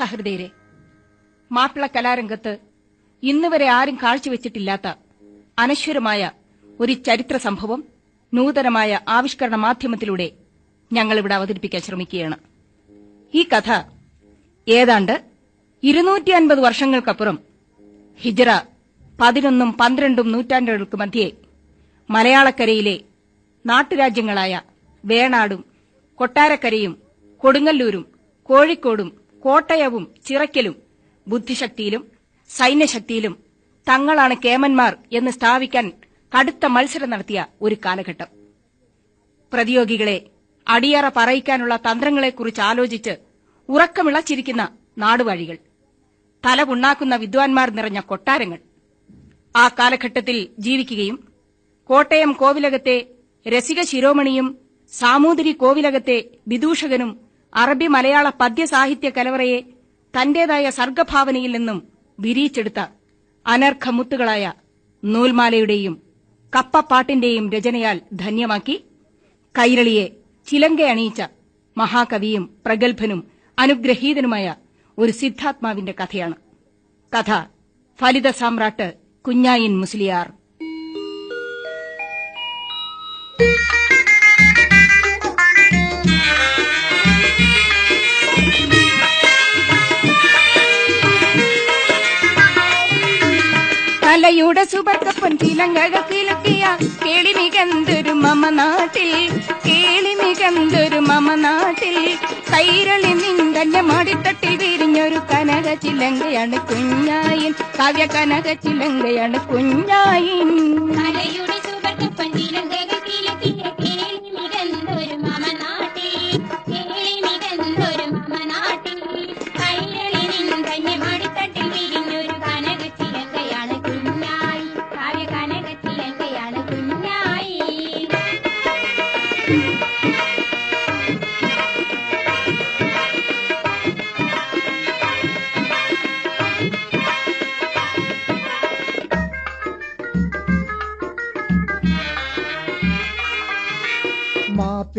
സഹൃദയരെ മാപ്പിള കലാരംഗത്ത് ഇന്നുവരെ ആരും കാഴ്ചവെച്ചിട്ടില്ലാത്ത അനശ്വരമായ ഒരു ചരിത്ര സംഭവം നൂതനമായ ആവിഷ്കരണ മാധ്യമത്തിലൂടെ ഞങ്ങളിവിടെ അവതരിപ്പിക്കാൻ ശ്രമിക്കുകയാണ്. ഈ കഥ ഏതാണ്ട് ഇരുന്നൂറ്റി അൻപത് വർഷങ്ങൾക്കപ്പുറം ഹിജറ പതിനൊന്നും പന്ത്രണ്ടും നൂറ്റാണ്ടുകൾക്ക് മധ്യേ മലയാളക്കരയിലെ നാട്ടുരാജ്യങ്ങളായ വേണാടും കൊട്ടാരക്കരയും കൊടുങ്ങല്ലൂരും കോഴിക്കോടും കോട്ടയവും ചിറയ്ക്കലും ബുദ്ധിശക്തിയിലും സൈന്യശക്തിയിലും തങ്ങളാണ് കേമന്മാർ എന്ന് സ്ഥാപിക്കാൻ കടുത്ത മത്സരം നടത്തിയ ഒരു കാലഘട്ടം. പ്രതിയോഗികളെ അടിയറ പറയിക്കാനുള്ള തന്ത്രങ്ങളെക്കുറിച്ച് ആലോചിച്ച് ഉറക്കമിളച്ചിരിക്കുന്ന നാടുവഴികൾ തലപുണ്ണാക്കുന്ന വിദ്വാൻമാർ നിറഞ്ഞ കൊട്ടാരങ്ങൾ. ആ കാലഘട്ടത്തിൽ ജീവിക്കുകയും കോട്ടയം കോവിലകത്തെ രസിക ശിരോമണിയും സാമൂതിരി കോവിലകത്തെ വിദൂഷകനും അറബി മലയാള പദ്യസാഹിത്യ കലവറയെ തന്റേതായ സർഗഭാവനയിൽ നിന്നും വിരിയിച്ചെടുത്ത അനർഘമുത്തുകളായ നൂൽമാലയുടെയും കപ്പപ്പാട്ടിന്റെയും രചനയാൽ ധന്യമാക്കി കൈരളിയെ ചിലങ്കയണിയിച്ച മഹാകവിയും പ്രഗത്ഭനും അനുഗ്രഹീതനുമായ ഒരു സിദ്ധാത്മാവിന്റെ കഥയാണ്. കഥ ഫലിത സാമ്രാട്ട് കുഞ്ഞായിൻ മുസ്ലിയാർ. കലയുടെ സുബർക്കപ്പൻ ചിലങ്കകൾ കിലുക്കിയ കേളി മികന്തൊരു മമ നാട്ടിൽ കേളി മികന്തൊരു മമ നാട്ടിൽ. കൈരളി നിന്തന്നെ മടിത്തട്ടിൽ വിരിഞ്ഞൊരു കനക ചിലങ്കയാണ് കുഞ്ഞായിൻ കാവ്യ കനക ചിലങ്കയാണ് കുഞ്ഞായിൻ. കലയുടെ സുബർക്കപ്പൻ ചിലങ്കകൾ കിലുക്കിയ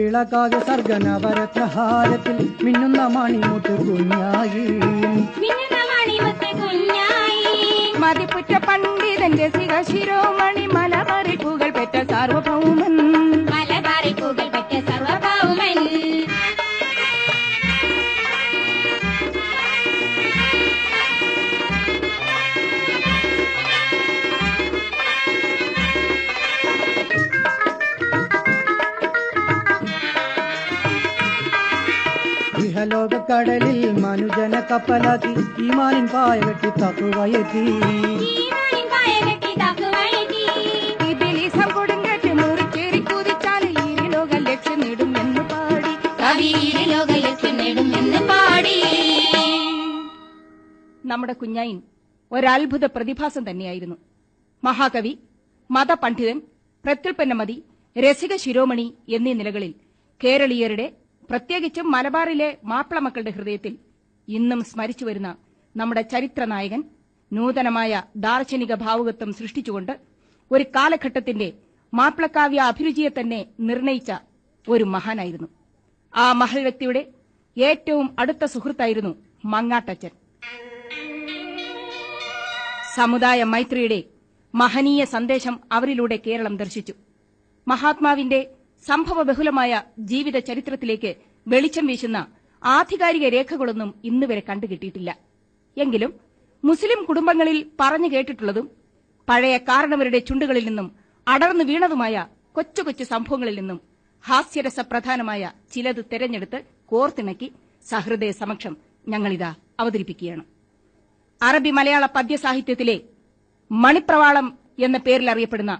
മാപ്പിളകാവ്യ സർഗനവരത്നഹാരത്തിൽ മിന്നുന്ന മണിമുട്ട് കുഞ്ഞായി. മിന്നുന്ന മണിമുത്ത് കുഞ്ഞായി. മതിപ്പുറ്റ പണ്ഡിതന്റെ സിക കടലിൽ മനുജന കപ്പലാക്കി ഈമാനിൻ പായ കെട്ടി തക്കുവയെത്തി. നമ്മുടെ കുഞ്ഞായിൻ ഒരത്ഭുത പ്രതിഭാസം തന്നെയായിരുന്നു. മഹാകവി മതപണ്ഡിതൻ പ്രത്യുൽപ്പന്നമതി രസിക ശിരോമണി എന്നീ നിലകളിൽ കേരളീയരുടെ പ്രത്യേകിച്ചും മലബാറിലെ മാപ്പിള മക്കളുടെ ഹൃദയത്തിൽ ഇന്നും സ്മരിച്ചു വരുന്ന നമ്മുടെ ചരിത്ര നായകൻ നൂതനമായ ദാർശനിക ഭാവുകത്വം സൃഷ്ടിച്ചുകൊണ്ട് ഒരു കാലഘട്ടത്തിന്റെ മാപ്പിളക്കാവ്യ അഭിരുചിയെ തന്നെ നിർണയിച്ച ഒരു മഹാനായിരുന്നു. ആ മഹൽ വ്യക്തിയുടെ ഏറ്റവും അടുത്ത സുഹൃത്തായിരുന്നു മങ്ങാട്ടച്ചൻ സമുദായ മൈത്രിയുടെ മഹനീയ സന്ദേശം അവരിലൂടെ കേരളം ദർശിച്ചു. മഹാത്മാവിന്റെ സംഭവബഹുലമായ ജീവിത ചരിത്രത്തിലേക്ക് വെളിച്ചം വീശുന്ന ആധികാരിക രേഖകളൊന്നും ഇന്നുവരെ കണ്ടുകിട്ടിയിട്ടില്ല. എങ്കിലും മുസ്ലിം കുടുംബങ്ങളിൽ പറഞ്ഞു കേട്ടിട്ടുള്ളതും പഴയ കാരണവരുടെ ചുണ്ടുകളിൽ നിന്നും അടർന്നു വീണതുമായ കൊച്ചു കൊച്ചു സംഭവങ്ങളിൽ നിന്നും ഹാസ്യരസപ്രധാനമായ ചിലത് തെരഞ്ഞെടുത്ത് കോർത്തിണക്കി സഹൃദയ സമക്ഷം ഞങ്ങളിതാ അവതരിപ്പിക്കുകയാണ്. അറബി മലയാള പദ്യസാഹിത്യത്തിലെ മണിപ്രവാളം എന്ന പേരിൽ അറിയപ്പെടുന്ന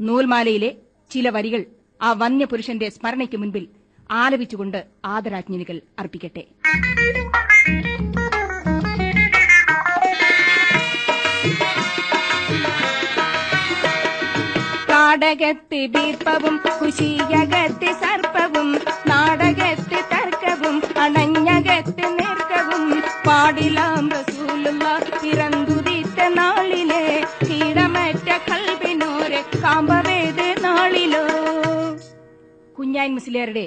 നൂൽമാലയിലെ ചില വരികൾ ആ വന്യപുരുഷന്റെ സ്മരണയ്ക്ക് മുൻപിൽ ആലപിച്ചുകൊണ്ട് ആദരാജ്ഞലികൾ അർപ്പിക്കട്ടെ. കാടകത്ത് ദീപവും കുശിയകത്ത് സർപ്പവും നാടകത്തി തർക്കവും അണഞ്ഞകത്തി നീർക്കവും പാടിലാം റസൂലുള്ള പിറന്തുതിത്ത നാളിലെ കീടമറ്റ കൽബിനോരെ കാമ്പവേത് നാളിലോ കുഞ്ഞാൻ മുസ്ലിയാരുടെ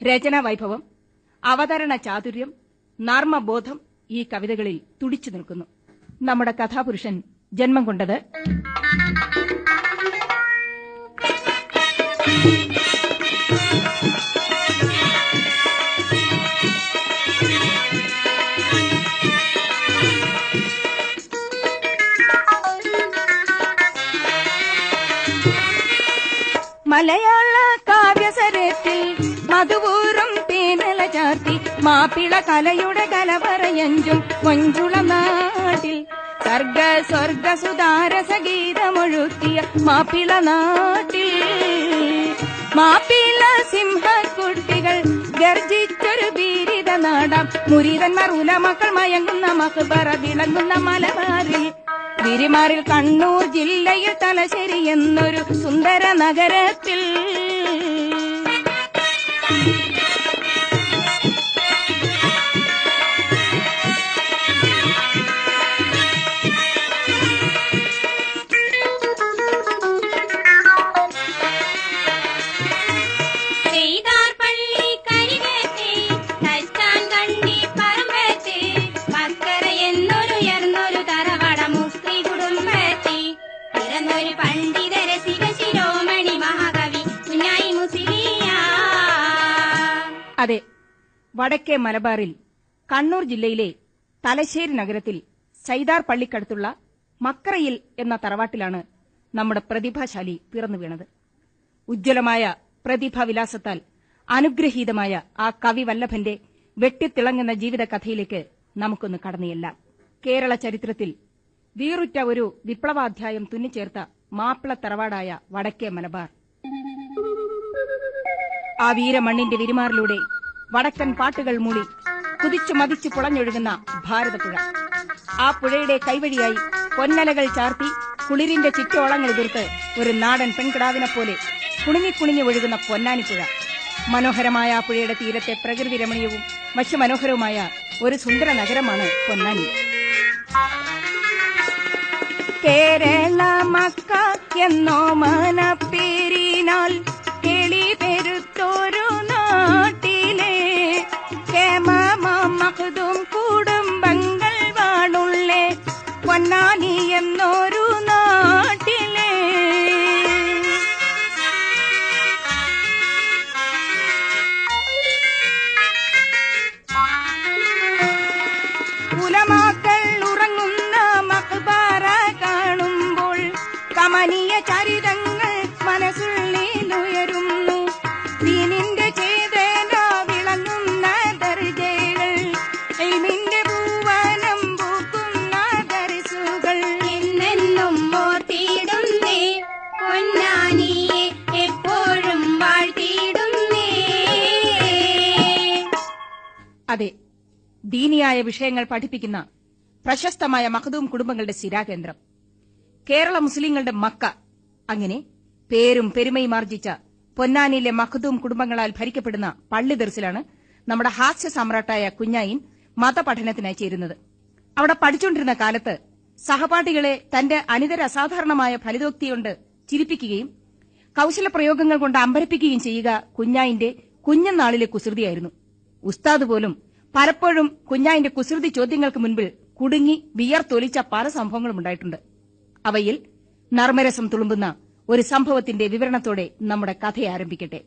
രചനാ വൈഭവം അവതരണ ചാതുര്യം നർമ്മബോധം ഈ കവിതകളിൽ തുടിച്ചു നിൽക്കുന്നു. നമ്മുടെ കഥാപുരുഷൻ ജന്മം കൊണ്ടത് മലയാള മധുപൂറും പേനല ചാർത്തി മാപ്പിള കലയുടെ കലവറയഞ്ചും കൊഞ്ചുള നാട്ടിൽ സർഗ സ്വർഗ സുതാരസ ഗീതമൊഴുക്കിയ മാപ്പിള നാട്ടിൽ. മാപ്പിള സിംഹക്കുട്ടികൾ ഗർജിച്ചൊരു ബീരിത നാടാം. മുരീതന്മാർ ഉലമക്കൾ മയങ്ങുന്ന മഹബറ വിളങ്ങുന്ന മലബാറിൽ. വിരിമാറിൽ കണ്ണൂർ ജില്ലയിൽ തലശ്ശേരി എന്നൊരു സുന്ദര നഗരത്തിൽ. Bye. വടക്കേ മലബാറിൽ കണ്ണൂർ ജില്ലയിലെ തലശ്ശേരി നഗരത്തിൽ സൈദാർ പള്ളിക്കടുത്തുള്ള മക്രയിൽ എന്ന തറവാട്ടിലാണ് നമ്മുടെ പ്രതിഭാശാലി പിറന്നു വീണത്. ഉജ്ജ്വലമായ പ്രതിഭാവിലാസത്താൽ അനുഗ്രഹീതമായ ആ കവി വല്ലഭന്റെ വെട്ടിത്തിളങ്ങുന്ന ജീവിതകഥയിലേക്ക് നമുക്കൊന്ന് കടന്നുചെല്ലാം കേരള ചരിത്രത്തിൽ വീറുറ്റ ഒരു വിപ്ലവാധ്യായം തുന്നിച്ചേർത്ത മാപ്പിള തറവാടായ വടക്കേ മലബാർ. ആ വീരമണ്ണിന്റെ വിരിമാറിലൂടെ വടക്കൻ പാട്ടുകൾ മൂളി കുതിച്ചു മതിച്ചു പുളഞ്ഞൊഴുകുന്ന ഭാരതപ്പുഴ. ആ പുഴയുടെ കൈവഴിയായി പൊന്നലകൾ ചാർത്തി കുളിരിന്റെ ചുറ്റോളങ്ങൾ എതിർത്ത് ഒരു നാടൻ പെൺകിടാവിനെ പോലെ കുണുങ്ങി കുണുങ്ങി ഒഴുകുന്ന പൊന്നാനിപ്പുഴ. മനോഹരമായ ആ പുഴയുടെ തീരത്തെ പ്രകൃതി രമണീയവും വശ്യമനോഹരവുമായ ഒരു സുന്ദര നഗരമാണ് പൊന്നാനി. കേരള മക്ക എന്നോ മനപ്പേരിനാൽ കേളി പെരുത്തൊരു மனசுதும் கூட ദീനിയായ വിഷയങ്ങൾ പഠിപ്പിക്കുന്ന പ്രശസ്തമായ മഹദൂം കുടുംബങ്ങളുടെ സിരാകേന്ദ്രം കേരള മുസ്ലിങ്ങളുടെ മക്ക. അങ്ങനെ പേരും പെരുമയും ആർജിച്ച പൊന്നാനിയിലെ മഖദൂം കുടുംബങ്ങളാൽ ഭരിക്കപ്പെടുന്ന പള്ളി ദർസിലാണ് നമ്മുടെ ഹാസ്യ സമ്രാട്ടായ കുഞ്ഞായിൻ മതപഠനത്തിനായി ചേരുന്നത്. അവിടെ പഠിച്ചുകൊണ്ടിരുന്ന കാലത്ത് സഹപാഠികളെ തന്റെ അനിതര അസാധാരണമായ ഫലിതോക്തിയുണ്ട് ചിരിപ്പിക്കുകയും കൌശല പ്രയോഗങ്ങൾ കൊണ്ട് അമ്പരപ്പിക്കുകയും ചെയ്യുക കുഞ്ഞായിന്റെ കുഞ്ഞനാളിലെ കുസൃതിയായിരുന്നു. ഉസ്താദ് പോലും പലപ്പോഴും കുഞ്ഞായിന്റെ കുസൃതി ചോദ്യങ്ങൾക്ക് മുൻപിൽ കുടുങ്ങി വിയർത്തൊലിച്ച പല സംഭവങ്ങളും ഉണ്ടായിട്ടുണ്ട്. അവയിൽ നർമ്മരസം തുളുമ്പുന്ന ഒരു സംഭവത്തിന്റെ വിവരണത്തോടെ നമ്മുടെ കഥ ആരംഭിക്കട്ടെ.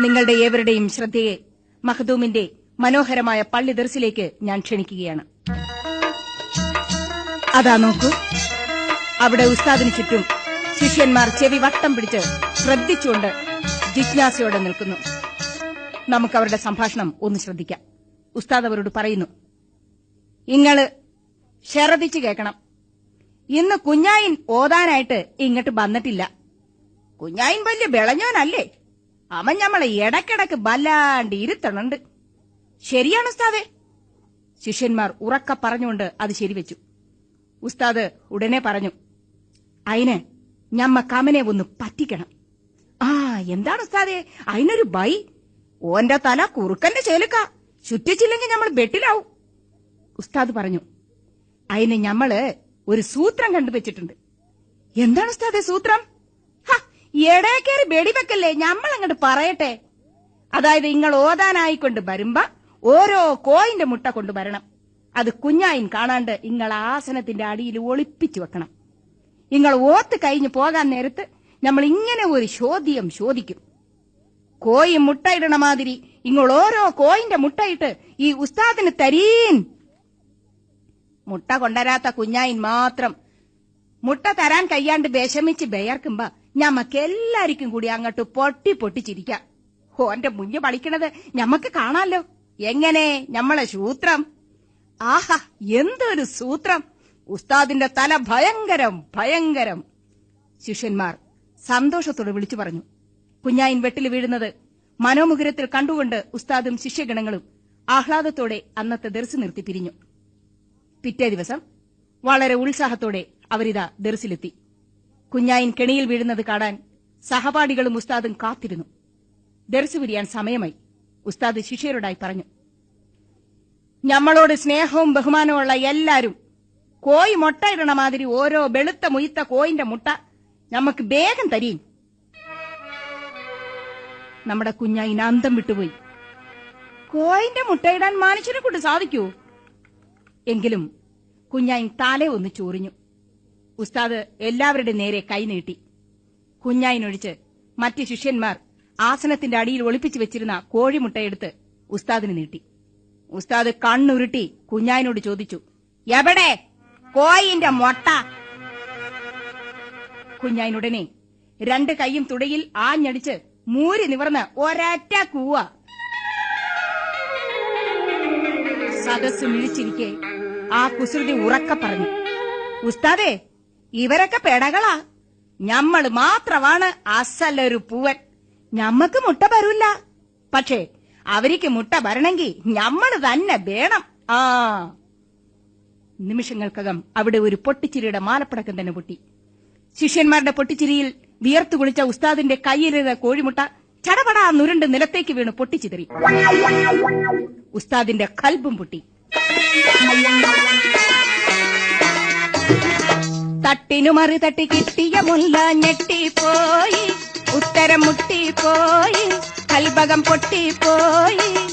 നിങ്ങളുടെ ഏവരുടെയും ശ്രദ്ധയെ മഹദൂമിന്റെ മനോഹരമായ പള്ളി ദർസിലേക്ക് ഞാൻ ക്ഷണിക്കുകയാണ്. അതാ നോക്കൂ. അവിടെ ഉസ്താദിന് ചുറ്റും ശിഷ്യന്മാർ ചെവി വട്ടം പിടിച്ച് ശ്രദ്ധിച്ചുകൊണ്ട് ജിജ്ഞാസയോടെ നിൽക്കുന്നു. നമുക്ക് അവരുടെ സംഭാഷണം ഒന്ന് ശ്രദ്ധിക്കാം. ഉസ്താദ് അവരോട് പറയുന്നു ഇങ്ങൾ ശ്രദ്ധിച്ചു കേൾക്കണം. ഇന്ന് കുഞ്ഞായിൻ ഓതാനായിട്ട് ഇങ്ങോട്ട് വന്നിട്ടില്ല. കുഞ്ഞായിൻ വലിയ വിളഞ്ഞോനല്ലേ അവൻ ഞമ്മളെ ഇടക്കിടക്ക് വല്ലാണ്ട് ഇരുത്തണുണ്ട്. ശരിയാണ് ഉസ്താദേ? ശിഷ്യന്മാർ ഉറക്ക പറഞ്ഞുകൊണ്ട് അത് ശരിവെച്ചു. ഉസ്താദ് ഉടനെ പറഞ്ഞു അയിന് ഞമ്മ കമനെ ഒന്ന് പറ്റിക്കണം. ആ എന്താണ് ഉസ്താദെ? അതിനൊരു ബൈ. ഓന്റെ തല കുറുക്കന്റെ ചേലുക്ക. ചുറ്റിച്ചില്ലെങ്കിൽ നമ്മൾ ബെട്ടിലാവും ഉസ്താദ് പറഞ്ഞു അതിന് ഞമ്മൾ ഒരു സൂത്രം കണ്ടുവച്ചിട്ടുണ്ട്. എന്താണ് ഉസ്താദെ സൂത്രം? എടേക്കേറി ബെടിവെക്കല്ലേ ഞമ്മൾ അങ്ങോട്ട് പറയട്ടെ. അതായത് നിങ്ങൾ ഓതാനായിക്കൊണ്ട് വരുമ്പോ ഓരോ കോയിന്റെ മുട്ട കൊണ്ടുവരണം അത് കുഞ്ഞായിൻ കാണാണ്ട് നിങ്ങൾ ആസനത്തിന്റെ അടിയിൽ ഒളിപ്പിച്ചു വെക്കണം. നിങ്ങൾ ഓത്ത് കഴിഞ്ഞു പോകാൻ നേരത്ത് നമ്മൾ ഇങ്ങനെ ഒരു ചോദ്യം ചോദിക്കും. കോയി മുട്ടയിടണ മാതിരി. ഇങ്ങൾ ഓരോ കോയിന്റെ മുട്ടയിട്ട് ഈ ഉസ്താദിന് തരീൻ. മുട്ട കൊണ്ടരാത്ത കുഞ്ഞായിൻ മാത്രം. മുട്ട തരാൻ കയ്യാണ്ട് വിഷമിച്ച് ബയർക്കുമ്പോ ഞമ്മക്ക് എല്ലാരിക്കും കൂടി അങ്ങോട്ട് പൊട്ടി പൊട്ടിച്ചിരിക്കാം. ഓന്റെ മുഞ്ഞ് പളിക്കണത് ഞമ്മക്ക് കാണാലോ എങ്ങനെ ഞമ്മളെ സൂത്രം? ആഹാ എന്തൊരു സൂത്രം. ഉസ്താദിന്റെ തല ഭയങ്കരം ഭയങ്കരം. ശിഷ്യന്മാർ സന്തോഷത്തോടെ വിളിച്ചു പറഞ്ഞു. കുഞ്ഞായിൻ വെട്ടിൽ വീഴുന്നത് മനോമുഖരത്തിൽ കണ്ടുകൊണ്ട് ഉസ്താദും ശിഷ്യഗണങ്ങളും ആഹ്ലാദത്തോടെ അന്നത്തെ ദർസ് നിർത്തി പിരിഞ്ഞു. പിറ്റേ ദിവസം വളരെ ഉത്സാഹത്തോടെ അവരിതാ ദർസിലെത്തി. കുഞ്ഞായൻ കെണിയിൽ വീഴുന്നത് കാണാൻ സഹപാഠികളും ഉസ്താദും കാത്തിരുന്നു. ദർസ് പിരിയാൻ സമയമായി. ഉസ്താദ് ശിഷ്യരോടായി പറഞ്ഞു ഞമ്മളോട് സ്നേഹവും ബഹുമാനവുമുള്ള എല്ലാരും കോയി മുട്ടയിടണ മാതിരി ഓരോ വെളുത്ത മുയിത്ത കോയിന്റെ മുട്ട നമുക്ക് വേഗം തരീം നമ്മുടെ കുഞ്ഞായിൻ അന്തം വിട്ടുപോയി. കോയിന്റെ മുട്ടയിടാൻ മനുഷ്യനെ കൊണ്ട് സാധിക്കൂ. എങ്കിലും കുഞ്ഞായിൻ താലെ ഒന്ന് ചോറിഞ്ഞു. ഉസ്താദ് എല്ലാവരുടെ നേരെ കൈനീട്ടി കുഞ്ഞായിനൊഴിച്ച് മറ്റ് ശിഷ്യന്മാർ ആസനത്തിന്റെ അടിയിൽ ഒളിപ്പിച്ചു വെച്ചിരുന്ന കോഴിമുട്ടയെടുത്ത് ഉസ്താദിന് നീട്ടി. ഉസ്താദ് കണ്ണുരുട്ടി കുഞ്ഞായിനോട് ചോദിച്ചു എവിടെ? കോയിന്റെ മൊട്ട? കുഞ്ഞായിനുടനെ രണ്ട് കൈയും തുടയിൽ ആഞ്ഞടിച്ച് മൂരി നിവർന്ന് ഒരറ്റ കൂവ. സദസ് മിഴിച്ചിരിക്കെ ആ കുസൃതി ഉറക്ക പറഞ്ഞു. ഉസ്താദേ ഇവരൊക്കെ പെടകളാ. ഞമ്മൾ മാത്രമാണ് അസലൊരു പൂവൻ. ഞമ്മക്ക് മുട്ട വരൂല്ല പക്ഷേ അവരിക്ക് മുട്ട വരണമെങ്കിൽ ഞമ്മൾ തന്നെ വേണം. ആ. നിമിഷങ്ങൾക്കകം അവിടെ ഒരു പൊട്ടിച്ചിരിയുടെ മാലപ്പടക്കം തന്നെ പൊട്ടി. ശിഷ്യന്മാരുടെ പൊട്ടിച്ചിരിയിൽ വിയർത്തു കുളിച്ച ഉസ്താദിന്റെ കയ്യിലിരുന്ന കോഴിമുട്ട ചടപടാ നുരുണ്ട് നിലത്തേക്ക് വീണ് പൊട്ടിച്ചിതറി ഉസ്താദിന്റെ കൽബും പൊട്ടി. തട്ടിനു മറി തട്ടി കിട്ടിയ മുല്ല ഞെട്ടിപ്പോയി. ഉത്തരം മുട്ടിപ്പോയി. കൽബകം പൊട്ടിപ്പോയി.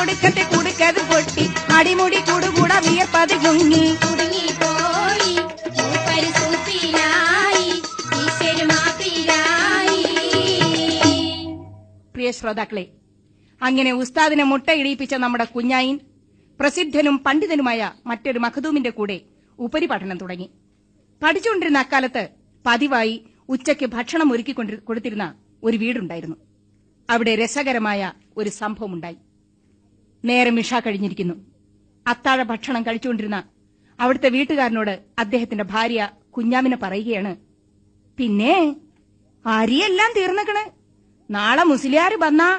അടിതെറ്റി കൊടുക്കത് പൊട്ടി. അടിമുടി കൂടുകൂട വിയർപ്പത് കുങ്ങി ഈശ്വര് മാപ്പിലായി പ്രിയ ശ്രോതാക്കളെ അങ്ങനെ ഉസ്താദിനെ മുട്ടയിടിയിപ്പിച്ച നമ്മുടെ കുഞ്ഞായിൻ പ്രസിദ്ധനും പണ്ഡിതനുമായ മറ്റൊരു മഖദൂമിന്റെ കൂടെ ഉപരിപഠനം തുടങ്ങി. പഠിച്ചുകൊണ്ടിരുന്ന അക്കാലത്ത് പതിവായി ഉച്ചയ്ക്ക് ഭക്ഷണം ഒരുക്കി കൊടുത്തിരുന്ന ഒരു വീടുണ്ടായിരുന്നു. അവിടെ രസകരമായ ഒരു സംഭവമുണ്ടായി. നേരം ഇഷ കഴിഞ്ഞിരിക്കുന്നു. അത്താഴ ഭക്ഷണം കഴിച്ചുകൊണ്ടിരുന്ന അവിടുത്തെ വീട്ടുകാരനോട് അദ്ദേഹത്തിന്റെ ഭാര്യ കുഞ്ഞാമിനെ പറയുകയാണ് പിന്നെ അരിയെല്ലാം തീർന്നക്കണ്. നാളെ മുസ്ലിയാർ വന്നാ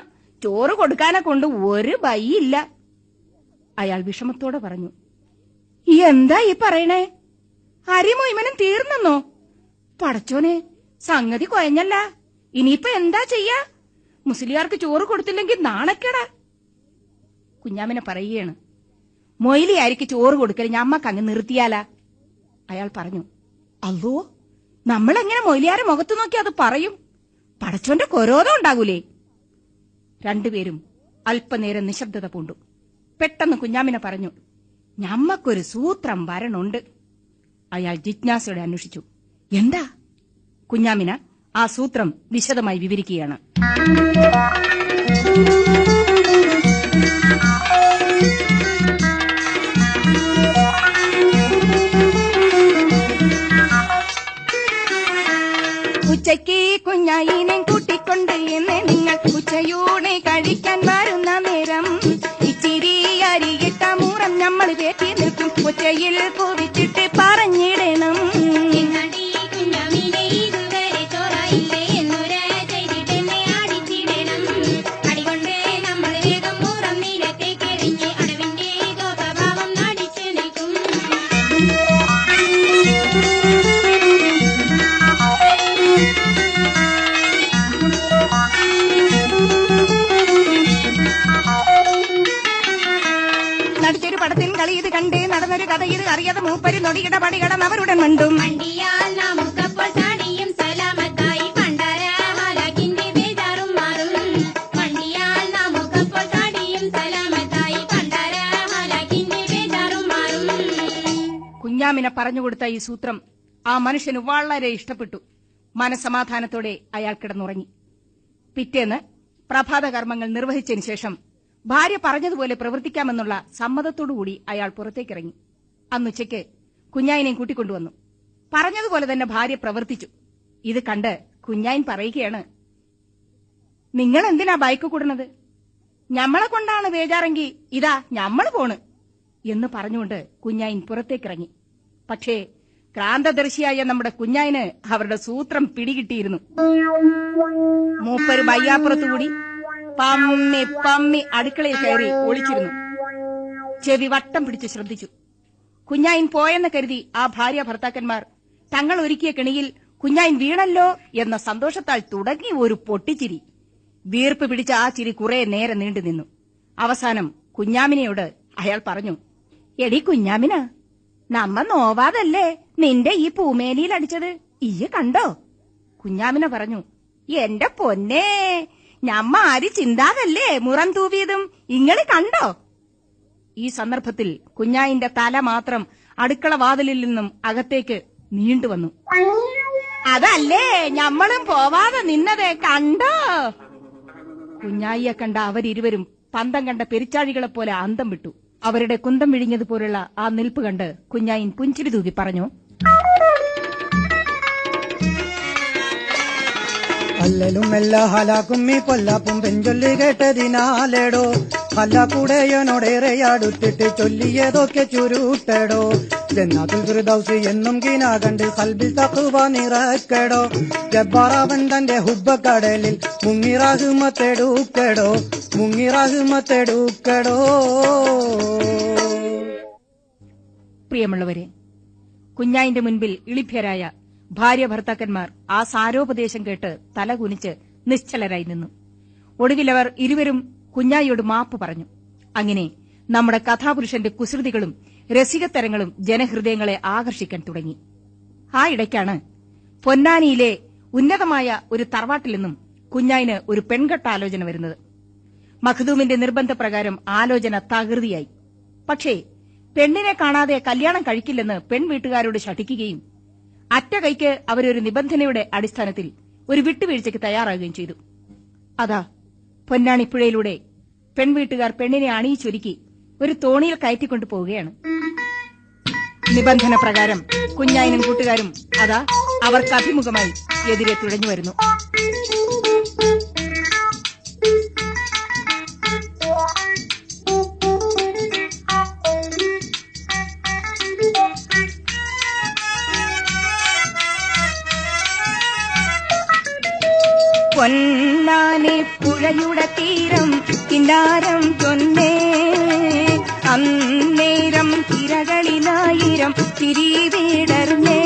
ചോറ് കൊടുക്കാനെ കൊണ്ട് ഒരു ബൈയില്ല അയാൾ വിഷമത്തോടെ പറഞ്ഞു ഈ എന്താ ഈ പറയണേ? അരി മൊയ്മനും തീർന്നെന്നോ? പടച്ചോനെ സംഗതി കൊയഞ്ഞല്ല ഇനിയിപ്പോ എന്താ ചെയ്യാ? മുസ്ലിയാർക്ക് ചോറ് കൊടുത്തില്ലെങ്കിൽ നാണക്കേടാ. കുഞ്ഞാമിനെ പറയുകയാണ്. മൊയിലിയാരിക്ക് ചോറ് കൊടുക്കൽ ഞമ്മക്ക് അങ്ങ് നിർത്തിയാലാ. അയാൾ പറഞ്ഞു അല്ലോ നമ്മളെങ്ങനെ മൊയിലിയാരെ മുഖത്ത് നോക്കി അത് പറയും? പടച്ചോന്റെ കൊരോധം ഉണ്ടാകൂലേ? രണ്ടുപേരും അല്പനേരം നിശബ്ദത പൂണ്ടു. പെട്ടെന്ന് കുഞ്ഞാമിനെ പറഞ്ഞു ഞമ്മക്കൊരു സൂത്രം വരണുണ്ട്. അയാൾ ജിജ്ഞാസയോടെ അന്വേഷിച്ചു എന്താ? കുഞ്ഞാമിന ആ സൂത്രം വിശദമായി വിവരിക്കുകയാണ്. കുഞ്ഞായിനെ കൂട്ടിക്കൊണ്ട് എന്ന് നിങ്ങൾ ഉച്ചയൂണെ കഴിക്കാൻ വരുന്ന നേരം. ഇച്ചിരി അരിയിട്ട മൂറം നമ്മൾ വേറ്റി നിൽക്കും. ഉച്ചയിൽ കുവിച്ചിട്ട് മൂപ്പര് നൊടിയിട അവരുടെ മണ്ടും. മണ്ടിയാൽ നമുക്കപ്പോൾ താടിയും സലാമത്തായി പണ്ടാര ഹാലാക്കിന്റെ ബേജാറും മാറും. മണ്ടിയാൽ നമുക്കപ്പോൾ താടിയും സലാമത്തായി പണ്ടാര ഹാലാക്കിന്റെ ബേജാറും മാറും. കുഞ്ഞാമിനെ പറഞ്ഞുകൊടുത്ത ഈ സൂത്രം ആ മനുഷ്യന് വളരെ ഇഷ്ടപ്പെട്ടു. മനസമാധാനത്തോടെ അയാൾ കിടന്നുറങ്ങി. പിറ്റേന്ന് പ്രഭാത നിർവഹിച്ചതിനു നിർവഹിച്ചതിന് ശേഷം ഭാര്യ പറഞ്ഞതുപോലെ പ്രവർത്തിക്കാമെന്നുള്ള സമ്മതത്തോടുകൂടി അയാൾ പുറത്തേക്കിറങ്ങി. അന്നുച്ചയ്ക്ക് കുഞ്ഞായിനെയും കൂട്ടിക്കൊണ്ടുവന്നു. പറഞ്ഞതുപോലെ തന്നെ ഭാര്യ പ്രവർത്തിച്ചു. ഇത് കണ്ട് കുഞ്ഞായൻ പറയുകയാണ് നിങ്ങൾ എന്തിനാ ബൈക്ക് കൂടുന്നത് ഞമ്മളെ കൊണ്ടാണ് ബേജാറെങ്കി ഇതാ ഞമ്മൾ പോണ് എന്ന് പറഞ്ഞുകൊണ്ട് കുഞ്ഞായൻ പുറത്തേക്കിറങ്ങി. പക്ഷേ ക്രാന്തദർശിയായ നമ്മുടെ കുഞ്ഞായന് അവരുടെ സൂത്രം പിടികിട്ടിയിരുന്നു. മൂപ്പര് ബയ്യാപ്പുറത്തുകൂടി പമ്മി പമ്മി അടുക്കളയിൽ കയറി ഒളിച്ചിരുന്നു. ചെവി വട്ടം പിടിച്ച് ശ്രദ്ധിച്ചു. കുഞ്ഞായൻ പോയെന്ന് കരുതി ആ ഭാര്യ ഭർത്താക്കന്മാർ. തങ്ങൾ ഒരുക്കിയ കെണിയിൽ കുഞ്ഞായിൻ വീണല്ലോ എന്ന സന്തോഷത്താൽ തുടങ്ങി ഒരു പൊട്ടിച്ചിരി. വീർപ്പ് പിടിച്ച ആ ചിരി കുറെ നേരെ നീണ്ടു നിന്നു. അവസാനം കുഞ്ഞാമിനയോട് അയാൾ പറഞ്ഞു എടി കുഞ്ഞാമിന നമ്മ നോവാതല്ലേ നിന്റെ ഈ പൂമേനിയിൽ അടിച്ചത്? ഈയ കണ്ടോ? കുഞ്ഞാമിന പറഞ്ഞു എന്റെ പൊന്നേ ഞമ്മ ആര് ചിന്താതല്ലേ മുറം തൂവിയതും? ഇങ്ങൾ കണ്ടോ? ഈ സന്ദർഭത്തിൽ കുഞ്ഞായിന്റെ തല മാത്രം അടുക്കള വാതിലിൽ നിന്നും അകത്തേക്ക് നീണ്ടുവന്നു അതല്ലേ ഞമ്മളും പോവാതെ നിന്നതെ കണ്ടോ? കുഞ്ഞായിയെ കണ്ട അവരിരുവരും പന്തം കണ്ട പെരിച്ചാഴികളെ പോലെ അന്തം വിട്ടു. അവരുടെ കുന്തം വിഴിഞ്ഞതുപോലുള്ള ആ നിൽപ്പ് കണ്ട് കുഞ്ഞായിൻ പുഞ്ചിരി തൂകി പറഞ്ഞു അല്ലലും എല്ലാ ഹലാക്കും ഈ പൊല്ലാപ്പും പെഞ്ചൊല്ലി കേട്ടതിനാലേടോ? ഹല്ലാക്കൂടെയോനോടേറെ അടുത്തിട്ട് ചൊല്ലിയതൊക്കെ ചുരുട്ടടോ. ജന്നാത്തുൽ ഫിർദൗസ് എന്നും കിനാ കണ്ട് കൽബിൽ തക്കുവ നിറക്കടോ. ജബ്ബാറാവൻ തന്റെ ഹുബ്ബക്കടലിൽ മുങ്ങിറാഹുമത്തെടുക്കടോ മുങ്ങിറാഹുമത്തെടുക്കടോ പ്രിയമുള്ളവരെ കുഞ്ഞായിന്റെ മുൻപിൽ ഇളിഭ്യരായ ഭാര്യ ഭർത്താക്കന്മാർ ആ സാരോപദേശം കേട്ട് തലകുനിച്ച് നിശ്ചലരായി നിന്നു. ഒടുവിലവർ ഇരുവരും കുഞ്ഞായിയോട് മാപ്പ് പറഞ്ഞു. അങ്ങനെ നമ്മുടെ കഥാപുരുഷന്റെ കുസൃതികളും രസികത്തരങ്ങളും ജനഹൃദയങ്ങളെ ആകർഷിക്കാൻ തുടങ്ങി. ആ ഇടയ്ക്കാണ് പൊന്നാനിയിലെ ഉന്നതമായ ഒരു തറവാട്ടിൽ നിന്നും കുഞ്ഞായിന് ഒരു പെൺകെട്ട ആലോചന വരുന്നത്. മഖദൂമിന്റെ നിർബന്ധപ്രകാരം ആലോചന തകൃതിയായി. പക്ഷേ പെണ്ണിനെ കാണാതെ കല്യാണം കഴിക്കില്ലെന്ന് പെൺവീട്ടുകാരോട് ശഠിക്കുകയും അറ്റ കൈക്ക് അവരൊരു നിബന്ധനയുടെ അടിസ്ഥാനത്തിൽ ഒരു വിട്ടുവീഴ്ചയ്ക്ക് തയ്യാറാകുകയും ചെയ്തു. അതാ പൊന്നാണിപ്പുഴയിലൂടെ പെൺവീട്ടുകാർ പെണ്ണിനെ അണിയിച്ചൊരുക്കി ഒരു തോണിയിൽ കയറ്റിക്കൊണ്ടു പോവുകയാണ്. നിബന്ധന പ്രകാരം കുഞ്ഞായനും കൂട്ടുകാരും അതാ അവർക്ക് അഭിമുഖമായി എതിരെ തുഴഞ്ഞു വരുന്നു. പൊന്നാനെ പുഴയുടെ തീരം കിന്നാരം ചൊന്നേ അന്നേരം തിരകളിലായിരം തിരിവിടർന്നേ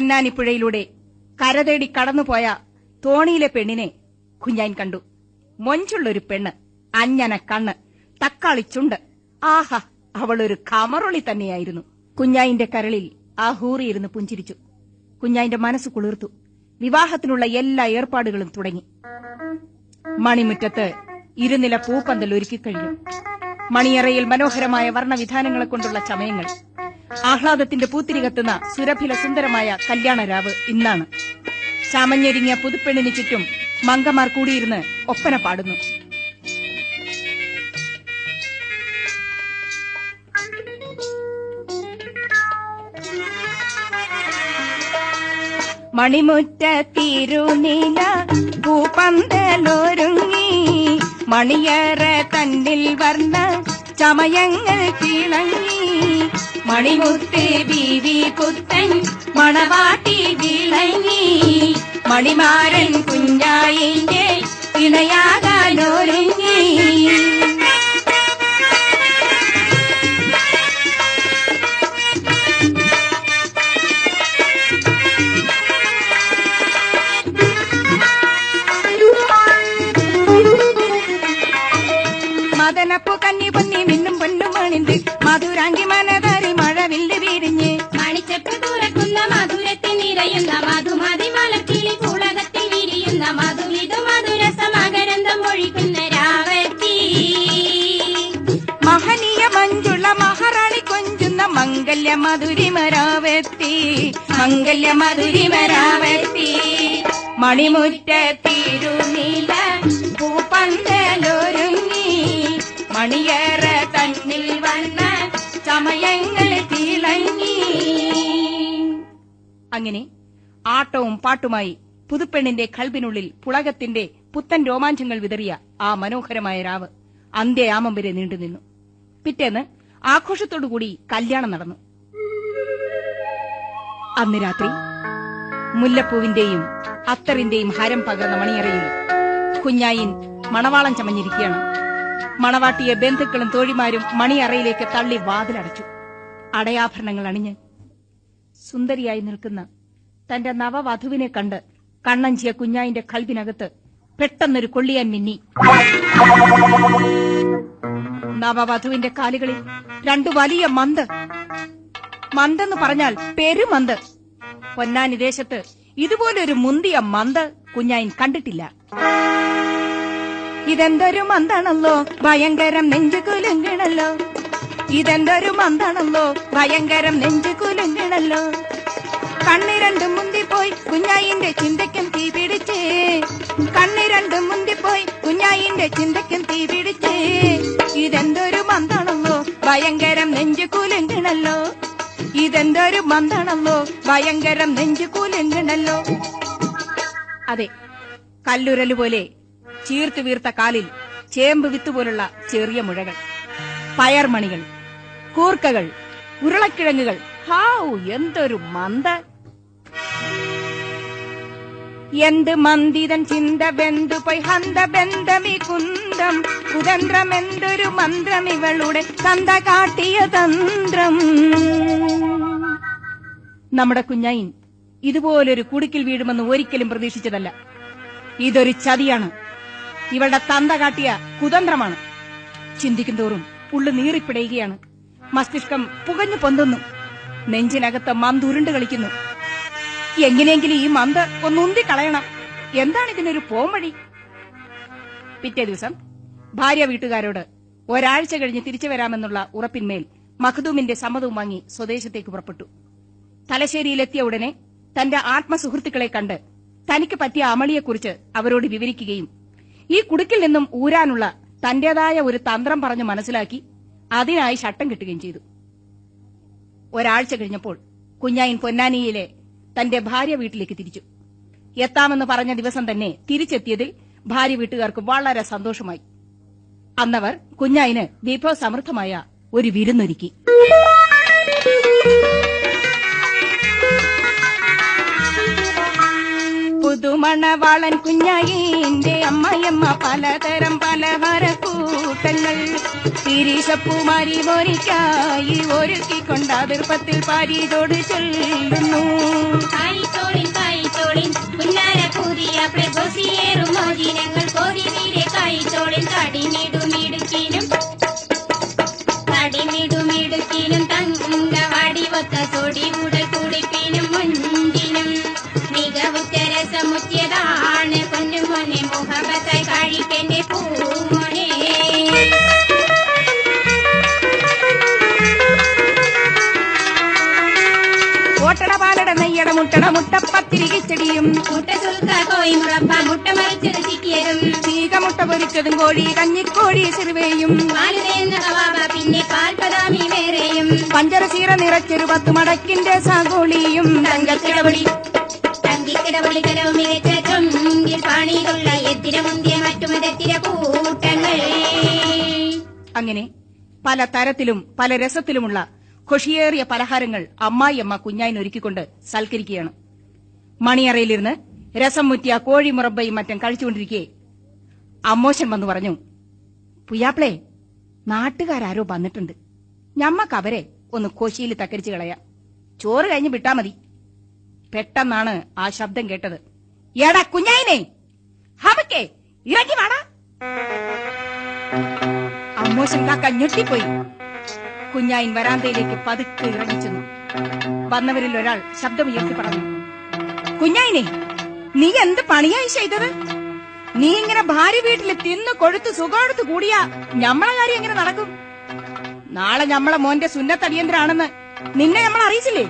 പൊന്നാനിപ്പുഴയിലൂടെ കരതേടി കടന്നുപോയ തോണിയിലെ പെണ്ണിനെ കുഞ്ഞാൻ കണ്ടു. മൊഞ്ചുള്ളൊരു പെണ്ണ് അഞ്ഞന കണ്ണ് തക്കാളി ചുണ്ട്. ആഹാ അവളൊരു കമറൊളി തന്നെയായിരുന്നു. കുഞ്ഞായിന്റെ കരളിൽ ആ ഹൂറിയിരുന്ന് പുഞ്ചിരിച്ചു. കുഞ്ഞായിന്റെ മനസ്സ് കുളിർത്തു. വിവാഹത്തിനുള്ള എല്ലാ ഏർപ്പാടുകളും തുടങ്ങി. മണിമുറ്റത്ത് ഇരുനില പൂപ്പന്തൽ ഒരുക്കിക്കഴിഞ്ഞു. മണിയറയിൽ മനോഹരമായ വർണവിധാനങ്ങളെ കൊണ്ടുള്ള ചമയങ്ങൾ. ആഹ്ലാദത്തിന്റെ പൂത്തിരി കത്തുന്ന സുരഭില സുന്ദരമായ കല്യാണരാവ് ഇന്നാണ്. ചാമഞ്ഞെരിങ്ങിയ പുതുപ്പെണ്ണിന് ചുറ്റും മങ്കമാർ കൂടിയിരുന്ന് ഒപ്പന പാടുന്നു. മണിമുറ്റ തിരുനീല ഭൂപന്തലൊരുങ്ങി മണിയറ തന്നിൽ വർണ ചമയങ്ങൾ കിളങ്ങി. மணிமுத்து பீவி புத்தன் மணவாட்டி விளங்கி மணிமாறன் குஞ்சாயிங்கே இணையாக நொறுங்கி. മംഗല്യ മധുരിമരാവെത്തി മംഗല്യ മധുരിമരാവെത്തി മണിമുറ്റ തിരുനീല പൂപ്പന്തലൊരുങ്ങി മണിയേറ തന്നിൽ വന്ന സമയങ്ങൾ തിളങ്ങി. അങ്ങനെ ആട്ടവും പാട്ടുമായി പുതുപ്പെണ്ണിന്റെ കൽബിനുള്ളിൽ പുളകത്തിന്റെ പുത്തൻ രോമാഞ്ചങ്ങൾ വിതറിയ ആ മനോഹരമായ രാവ് അന്ത്യയാമം വരെ നീണ്ടുനിന്നു. പിറ്റേന്ന് ആഘോഷത്തോടുകൂടി കല്യാണം നടന്നു. അന്ന് രാത്രി മുല്ലപ്പൂവിന്റെയും അത്തറിന്റെയും ഹരം പകർന്ന മണിയറയിൽ കുഞ്ഞായിൻ മണവാളം ചമഞ്ഞിരിക്കുകയാണ്. മണവാട്ടിയെ ബന്ധുക്കളും തോഴിമാരും മണിയറയിലേക്ക് തള്ളി വാതിലടച്ചു. അടയാഭരണങ്ങൾ അണിഞ്ഞ് സുന്ദരിയായി നിൽക്കുന്ന തന്റെ നവവധുവിനെ കണ്ട് കണ്ണഞ്ചിയ കുഞ്ഞായിന്റെ കൽവിനകത്ത് പെട്ടെന്നൊരു കൊള്ളിയാൻ മിന്നി. നവവധുവിന്റെ കാലുകളിൽ രണ്ടു വലിയ മന്ത്. മന്തെന്ന് പറഞ്ഞാൽ പെരുമന്ത്. പൊന്നാനി ദേശത്ത് ഇതുപോലൊരു മുന്തിയ മന്ത് കുഞ്ഞായൻ കണ്ടിട്ടില്ല. ഇതെന്തൊരു മന്താണല്ലോ? ഭയങ്കരം നെഞ്ചു കുലുങ്ങണല്ലോ ഇതെന്തൊരു മന്താണല്ലോ? ഭയങ്കരം നെഞ്ചു കുലുങ്ങണല്ലോ കണ്ണിരണ്ടും മുന്തിപ്പോയി കുഞ്ഞായിന്റെ ചിന്തയ്ക്കും തീ പിടിച്ചേ. കണ്ണിരണ്ടും മുന്തിപ്പോയി കുഞ്ഞായിന്റെ ചിന്തയ്ക്കും തീ പിടിച്ചേ. ഇതെന്തൊരു മന്താണല്ലോ ഭയങ്കരം നെഞ്ചു കുലുങ്ങണല്ലോ ഇതെന്തൊരു മന്താണല്ലോ ഭയങ്കരം നെഞ്ചു കുലുങ്ങണല്ലോ അതെ കല്ലുരലു പോലെ ചീർത്തു വീർത്ത കാലിൽ ചേമ്പ് വിത്ത് പോലുള്ള ചെറിയ മുഴകൾ പയർമണികൾ കൂർക്കകൾ ഉരുളക്കിഴങ്ങുകൾ. ഹാവു എന്തൊരു മന്ത എന്ത് മന്ദിതൻ ചിന്ത ബന്ധു പോയി ഹന്ത ബന്ധമി കുന്തം. കുതന്ത്രം എന്തൊരു മന്ത്രം ഇവളുടെ തന്ത കാട്ടിയ തന്ത്രം. നമ്മുടെ കുഞ്ഞൈൻ ഇതുപോലൊരു കുടുക്കിൽ വീഴുമെന്ന് ഒരിക്കലും പ്രതീക്ഷിച്ചതല്ല. ഇതൊരു ചതിയാണ്. ഇവളുടെ തന്ത കാട്ടിയ കുതന്ത്രമാണ്. ചിന്തിക്കും തോറും ഉള്ളു നീറിപ്പിടയുകയാണ്. മസ്തിഷ്കം പുകഞ്ഞു പൊന്തുന്നു. നെഞ്ചിനകത്ത് മന്തുരുണ്ട് കളിക്കുന്നു. എങ്ങനെയെങ്കിലും ഈ മന്ത് ഒന്നുന്തി കളയണം എന്താണ് ഇതിനൊരു പോംവഴി? പിറ്റേ ദിവസം ഭാര്യ വീട്ടുകാരോട് ഒരാഴ്ച കഴിഞ്ഞ് തിരിച്ചു വരാമെന്നുള്ള ഉറപ്പിന്മേൽ മഖദൂമിന്റെ സമ്മതവും വാങ്ങി സ്വദേശത്തേക്ക് പുറപ്പെട്ടു. തലശ്ശേരിയിലെത്തിയ ഉടനെ തന്റെ ആത്മസുഹൃത്തുക്കളെ കണ്ട് തനിക്ക് പറ്റിയ അമളിയെക്കുറിച്ച് അവരോട് വിവരിക്കുകയും ഈ കുടുക്കിൽ നിന്നും ഊരാനുള്ള തന്റേതായ ഒരു തന്ത്രം പറഞ്ഞു മനസ്സിലാക്കി അതിനായി ശട്ടം കിട്ടുകയും ചെയ്തു. ഒരാഴ്ച കഴിഞ്ഞപ്പോൾ കുഞ്ഞായിൻ പൊന്നാനിയിലെ തന്റെ ഭാര്യ വീട്ടിലേക്ക് തിരിച്ചു. എത്താമെന്ന് പറഞ്ഞ ദിവസം തന്നെ തിരിച്ചെത്തിയതിൽ ഭാര്യ വീട്ടുകാർക്ക് വളരെ സന്തോഷമായി. അന്നവർ കുഞ്ഞായിന് വിഭവസമൃദ്ധമായ ഒരു വിരുന്നൊരുക്കി. പുതുമണവാളൻ കുഞ്ഞായിന്റെ അമ്മയമ്മ പലതരം പലഹാര കൂട്ടങ്ങൾ തിരിശപ്പുമാരി മോരിക്കായി ഒരുക്കിക്കൊണ്ട് അതിർപ്പത്തിൽ പാരീതോട് ചൊല്ലുന്നു. കായിത്തോളിൻ തൊടി മികവുറ്റ രസമുറ്റിയതാണ് പൊന്നുമോനെ മുഖമത്തായി കഴിക്കന്റെ പൂമോനെ നെയ്യട മുട്ടട മുട്ടപ്പത്തിരി കിച്ചടിയും മുട്ട മുറപ്പ മുട്ട ചിക്കിയതും ചീക മുട്ട പൊരിച്ചതും കോഴി കഞ്ഞിക്കോഴി ചെറുവേയും പഞ്ചര ചീര പിന്നെ വേറെയും നിറച്ചൊരു പത്ത് മടക്കിന്റെ സാഗോളിയും തങ്കച്ചിടപൊടി തങ്ക പണിത പൊടിക്കലവും മികച്ച ചുണ്ടിൽ പണിതുള്ള എത്തിര മുന്തിയ മറ്റു മതത്തിര കൂട്ടങ്ങൾ. അങ്ങനെ പല തരത്തിലും പല രസത്തിലുമുള്ള ഖുഷിയേറിയ പലഹാരങ്ങൾ അമ്മായിയമ്മ കുഞ്ഞായി ഒരുക്കിക്കൊണ്ട് സൽക്കരിക്കുകയാണ്. മണിയറയിലിരുന്ന് രസം മുറ്റിയ കോഴി മുറബയും മറ്റും കഴിച്ചുകൊണ്ടിരിക്കെ അമ്മോശൻ വന്നു പറഞ്ഞു പുയ്യാപ്ലേ നാട്ടുകാരോ വന്നിട്ടുണ്ട്. ഞമ്മക്ക് അവരെ ഒന്ന് കൊശിയിൽ തക്കരിച്ചു കളയാം. ചോറ് കഴിഞ്ഞ് വിട്ടാ മതി. പെട്ടെന്നാണ് ആ ശബ്ദം കേട്ടത്. എടാ കുഞ്ഞായിനെ ഹമക്കേ ഇറങ്ങി വാടാ. അമ്മോശൻ കാക്ക ഞെട്ടിപ്പോയി. കുഞ്ഞായിൻ വരാന്തയിലേക്ക് പതുക്കെ ഇറങ്ങിച്ചെന്നു വന്നവരിൽ ഒരാൾ ശബ്ദമുയർത്തി പറഞ്ഞു കുഞ്ഞായിനെ നീ എന്ത് പണിയായി ചെയ്തത്? നീ ഇങ്ങനെ ഭാര്യ വീട്ടിൽ തിന്ന് കൊഴുത്ത് സുഖമെടുത്ത് കൂടിയാ ഞമ്മളെ കാര്യം എങ്ങനെ നടക്കും? നാളെ ഞമ്മളെ മോന്റെ സുന്നത്തടിയന്തരാണെന്ന് നിന്നെ നമ്മൾ അറിയിച്ചില്ലേ?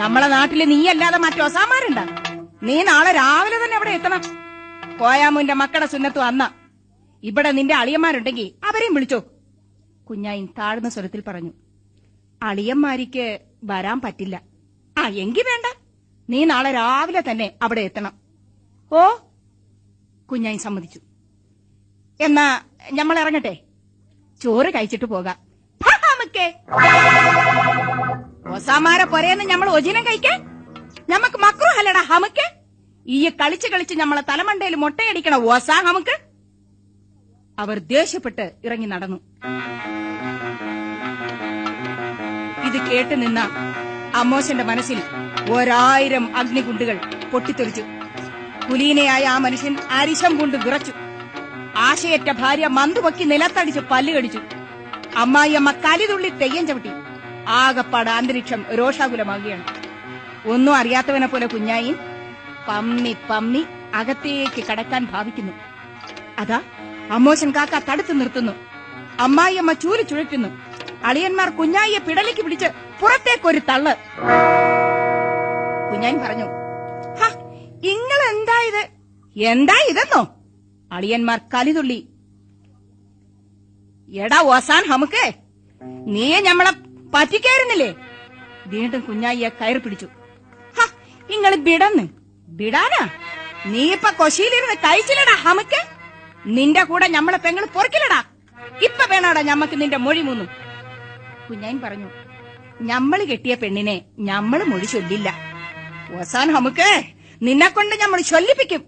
നമ്മളെ നാട്ടിൽ നീയല്ലാതെ മറ്റൊസാമാരുണ്ട നീ നാളെ രാവിലെ തന്നെ അവിടെ എത്തണം. കോയാമുന്റെ മക്കളെ സുന്നത്തു അന്ന ഇവിടെ നിന്റെ അളിയന്മാരുണ്ടെങ്കിൽ അവരെയും വിളിച്ചോ. കുഞ്ഞായിൻ താഴ്ന്ന സ്വരത്തിൽ പറഞ്ഞു. അളിയന്മാരിക്ക് വരാൻ പറ്റില്ല. ആ എങ്കി വേണ്ട. നീ നാളെ രാവിലെ തന്നെ അവിടെ എത്തണം. ഓ കുഞ്ഞായി സമ്മതിച്ചു. എന്നാ ഞമ്മൾ ഇറങ്ങട്ടെ. ചോറ് കഴിച്ചിട്ട് പോകാം. ഒസാമാരെ പൊരേന്ന് ഞമ്മൾ ഒജിനം കഴിക്കാൻ? ഞമ്മക്ക് മക്രുഹല്ലടാ ഹമുക്ക് ഈ കളിച്ച് കളിച്ച് ഞമ്മളെ തലമണ്ടയിൽ മുട്ടയടിക്കണ ഓസാ ഹമുക്ക് അവർ ദേഷ്യപ്പെട്ട് ഇറങ്ങി നടന്നു. ഇത് കേട്ട് നിന്ന അമ്മോശന്റെ മനസ്സിൽ ഒരായിരം അഗ്നികുണ്ടുകൾ പൊട്ടിത്തെറിച്ചു. കുലീനയായ ആ മനുഷ്യൻ അരിശം കൊണ്ട് വിറച്ചു. ആശയറ്റ ഭാര്യ മന്തുപൊക്കി നിലത്തടിച്ച് പല്ലുകടിച്ചു. അമ്മായിയമ്മ കലിതുള്ളി തെയ്യം ചവിട്ടി. ആകപ്പാട് അന്തരീക്ഷം രോഷാകുലമാകുകയാണ്. ഒന്നും അറിയാത്തവനെ പോലെ കുഞ്ഞായി പമ്മി പമ്മി അകത്തേക്ക് കടക്കാൻ ഭാവിക്കുന്നു. അതാ അമ്മോശൻ കാക്ക തടുത്തു നിർത്തുന്നു. അമ്മായിയമ്മ ചൂൽ ചുഴറ്റുന്നു. അളിയന്മാർ കുഞ്ഞായിയെ പിടലിക്ക് പിടിച്ച് പുറത്തേക്കൊരു തള്ള്. കുഞ്ഞാൻ പറഞ്ഞു "ഹ, ഇങ്ങൾ എന്താ ഇത്? എന്താ ഇതെന്നോ? അളിയന്മാർ കലിതുള്ളി എടാ ഓസാൻ ഹമുക്ക് നീയെ ഞമ്മളെ പറ്റിക്കായിരുന്നില്ലേ വീണ്ടും കുഞ്ഞായിയെ കയറി പിടിച്ചു "ഹ, ഇങ്ങൾ ബിടന്ന് ബിടാനാ നീ ഇപ്പൊ കൊശിയിലിരുന്ന് കഴിച്ചില്ലടാ ഹമുക്ക്? നിന്റെ കൂടെ ഞമ്മളെ പെങ്ങൾ പൊറക്കില്ലടാ. ഇപ്പൊ വേണാടാ ഞമ്മക്ക് നിന്റെ മൊഴി മൂന്നും. കുഞ്ഞാൻ പറഞ്ഞു ഞമ്മൾ കെട്ടിയ പെണ്ണിനെ ഞമ്മൾ മൊഴി ചൊല്ലില്ല. ഓസാൻ ഹമുക്ക് നിന്നെ കൊണ്ട് ഞമ്മൾ ചൊല്ലിപ്പിക്കും.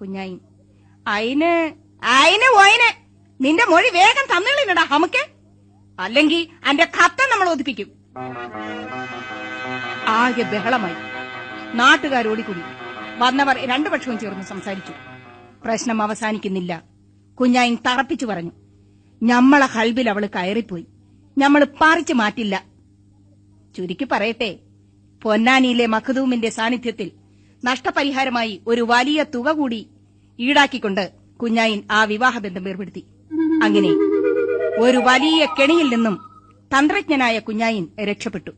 കുഞ്ഞായി അയിന് അയിന് ഓയിന് നിന്റെ മൊഴി വേഗം തന്നില്ലടാ ഹമുക്ക്. അല്ലെങ്കിൽ അന്റെ കത്ത നമ്മൾ ഒതുപ്പിക്കും ആകെ ബഹളമായി. നാട്ടുകാരോടിക്കൂടി വന്നവർ രണ്ടു പക്ഷവും ചേർന്ന് സംസാരിച്ചു. പ്രശ്നം അവസാനിക്കുന്നില്ല. കുഞ്ഞായിൻ തറപ്പിച്ചു പറഞ്ഞു. ഞമ്മളെ ഹൽബിൽ അവൾ കയറിപ്പോയി. ഞമ്മൾ പറിച്ചു മാറ്റില്ല. ചുരുക്കി പറയട്ടെ പൊന്നാനിയിലെ മഖദൂമിന്റെ സാന്നിധ്യത്തിൽ നഷ്ടപരിഹാരമായി ഒരു വലിയ തുക കൂടി ഈടാക്കിക്കൊണ്ട് കുഞ്ഞായിൻ ആ വിവാഹബന്ധം ഏർപ്പെടുത്തി അങ്ങനെ ഒരു വലിയ കെണിയിൽ നിന്നും തന്ത്രജ്ഞനായ കുഞ്ഞായിൻ രക്ഷപ്പെട്ടു.